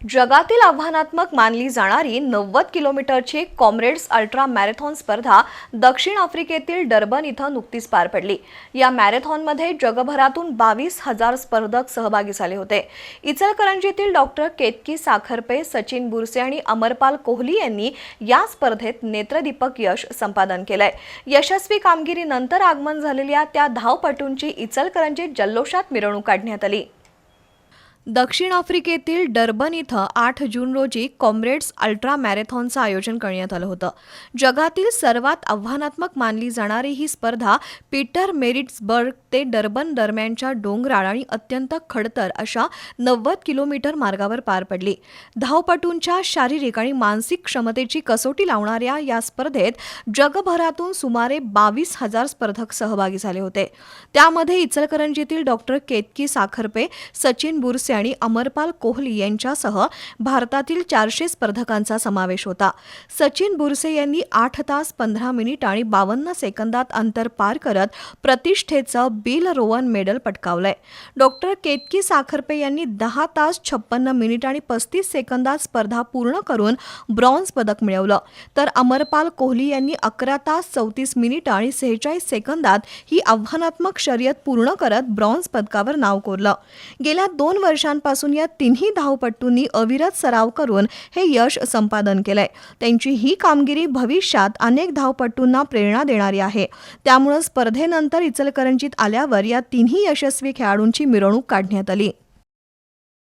जगातील आव्हानात्मक मानली जाणारी नव्वद किलोमीटरची कॉम्रेड्स अल्ट्रा मॅरेथॉन स्पर्धा दक्षिण आफ्रिकेतील डर्बन इथं नुकतीच पार पडली. या मॅरेथॉनमध्ये जगभरातून बावीस हजार स्पर्धक सहभागी झाले होते. इचलकरंजीतील डॉक्टर केतकी साखरपे सचिन बुरसे आणि अमरपाल कोहली यांनी या स्पर्धेत नेत्रदीपक यश संपादन केलंय. यशस्वी कामगिरीनंतर आगमन झालेल्या त्या धावपटूंची इचलकरंजीत जल्लोषात मिरवणूक काढण्यात आली. दक्षिण आफ्रिकेतील डर्बन इथं आठ जून रोजी कॉम्रेड्स अल्ट्रा मॅरेथॉनचं आयोजन करण्यात आलं होतं. जगातील सर्वात आव्हानात्मक मानली जाणारी ही स्पर्धा पीटर मेरिट्सबर्ग ते डर्बन दरम्यानच्या डोंगराळ आणि अत्यंत खडतर अशा नव्वद किलोमीटर मार्गावर पार पडली. धावपटूंच्या शारीरिक आणि मानसिक क्षमतेची कसोटी लावणाऱ्या या स्पर्धेत जगभरातून सुमारे बावीस हजार स्पर्धक सहभागी झाले होते. त्यामध्ये इचलकरंजीतील डॉक्टर केतकी साखरपे सचिन बुरसे आणि अमरपाल कोहली यांच्यासह भारतातील चारशे स्पर्धकांचा समावेश होता. सचिन बुरसे यांनी आठ तास पंधरा मिनिट आणि बावन्न सेकंदात अंतर पार करत प्रतिष्ठेचं बिल रोवन मेडल पटकावलंय. डॉक्टर केतकी साखरपे यांनी दहा तास छप्पन्न मिनिट आणि पस्तीस सेकंदात स्पर्धा पूर्ण करून ब्रॉन्झ पदक मिळवलं. तर अमरपाल कोहली यांनी अकरा तास चौतीस मिनिट आणि सेहेचाळीस सेकंदात ही आव्हानात्मक शर्यत पूर्ण करत ब्रॉन्झ पदकावर नाव कोरलं. गेल्या दोन वर्ष वर्षांपासून या तिन्ही धावपटूंनी अविरत सराव करून हे यश संपादन केलंय. त्यांची ही कामगिरी भविष्यात अनेक धावपटूंना प्रेरणा देणारी आहे. त्यामुळे स्पर्धेनंतर इचलकरंजीत आल्यावर या तिन्ही यशस्वी खेळाडूंची मिरवणूक काढण्यात आली.